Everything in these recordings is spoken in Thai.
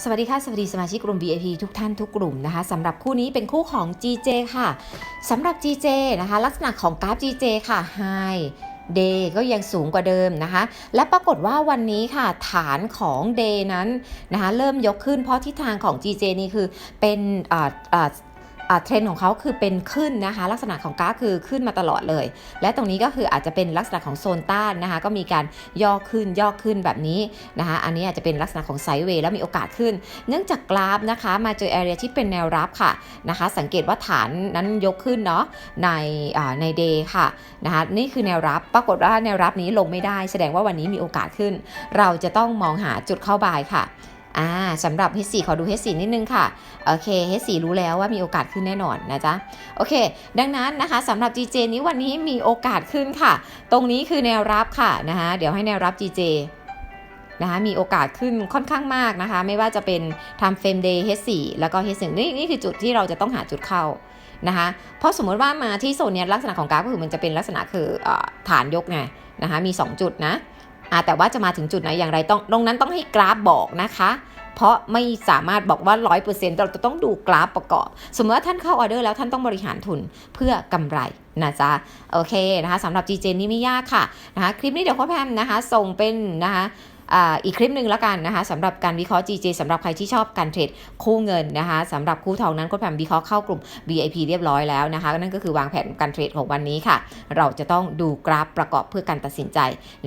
สวัสดีค่ะ สวัสดีสมาชิกกลุ่ม VIP ทุกท่านทุกกลุ่มนะคะสำหรับคู่นี้เป็นคู่ของ GJ ค่ะสำหรับ GJ นะคะ ลักษณะของกราฟ GJ ค่ะ High Day ก็ยังสูงกว่าเดิมนะคะ และปรากฏว่าวันนี้ค่ะ ฐานของ Day นั้นนะคะ เริ่มยกขึ้นเพราะทิศทางของ GJ นี่คือเป็นอ่าอ่าอ่า เทรนด์ของเขาคือเป็นขึ้นนะคะ ลักษณะของกราฟคือขึ้นมาตลอดเลย และตรงนี้ก็คืออาจจะเป็นลักษณะของโซนต้านนะคะ ก็มีการย่อขึ้นย่อขึ้นแบบนี้นะคะ อันนี้อาจจะเป็นลักษณะของไซด์เวย์แล้วมีโอกาสขึ้น เนื่องจากกราฟนะคะมาเจอแอเรียที่เป็นแนวรับค่ะนะคะ สังเกตว่าฐานนั้นยกขึ้นเนาะในในเดย์ค่ะนะคะนี่คือแนวรับปรากฏว่าแนวรับนี้ลงไม่ได้ แสดงว่าวันนี้มีโอกาสขึ้น เราจะต้องมองหาจุดเข้าบายค่ะ อ่าสำหรับ H4 ขอดู H4 นิดนึงค่ะ โอเค H4 รู้แล้วว่ามีโอกาสขึ้นแน่นอนนะจ๊ะ โอเค ดังนั้นนะคะสำหรับ GJ นี้วันนี้มีโอกาสขึ้นค่ะ ตรงนี้คือแนวรับค่ะนะคะเดี๋ยวให้แนวรับ GJ นะคะมีโอกาสขึ้นค่อนข้างมากนะคะ ไม่ว่าจะเป็น time frame day H4 แล้วก็ H1 นี่นี่คือจุดที่เราจะต้องหาจุดเข้านะคะเพราะสมมติว่ามาที่โซนนี้ลักษณะของกราฟก็คือมันจะเป็นลักษณะคืออฐานยกไงนะคะมี 2 จุดนะแต่ว่าจะมาถึงจุดไหนอย่างไรต้องตรงนั้นต้องให้กราฟบอกนะคะ เพราะไม่สามารถบอกว่า 100%เราจะต้องดูกราฟประกอบ สมมติว่าท่านเข้าออเดอร์แล้วท่านต้องบริหารทุนเพื่อกำไรนะจ๊ะโอเคนะคะสำหรับ GJ นี่ไม่ยากค่ะนะคะคลิปนี้เดี๋ยวโค้ชแพมนะคะส่งเป็นนะคะ อีกคลิปหนึ่งแล้วกันนะคะสำหรับการวิเคราะห์ GJ สำหรับใครที่ชอบการเทรดคู่เงินนะคะสำหรับคู่ทองนั้นโค้ชแผมวิเคราะห์เข้ากลุ่ม VIP เรียบร้อยแล้วนะคะนั่นก็คือวางแผนการเทรดของวันนี้ค่ะ เราจะต้องดูกราฟประกอบเพื่อการตัดสินใจ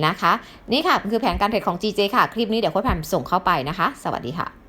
นะคะ นี่ค่ะคือแผนการเทรดของ GJ ค่ะ คลิปนี้เดี๋ยวโค้ชแผมส่งเข้าไปนะคะ สวัสดีค่ะ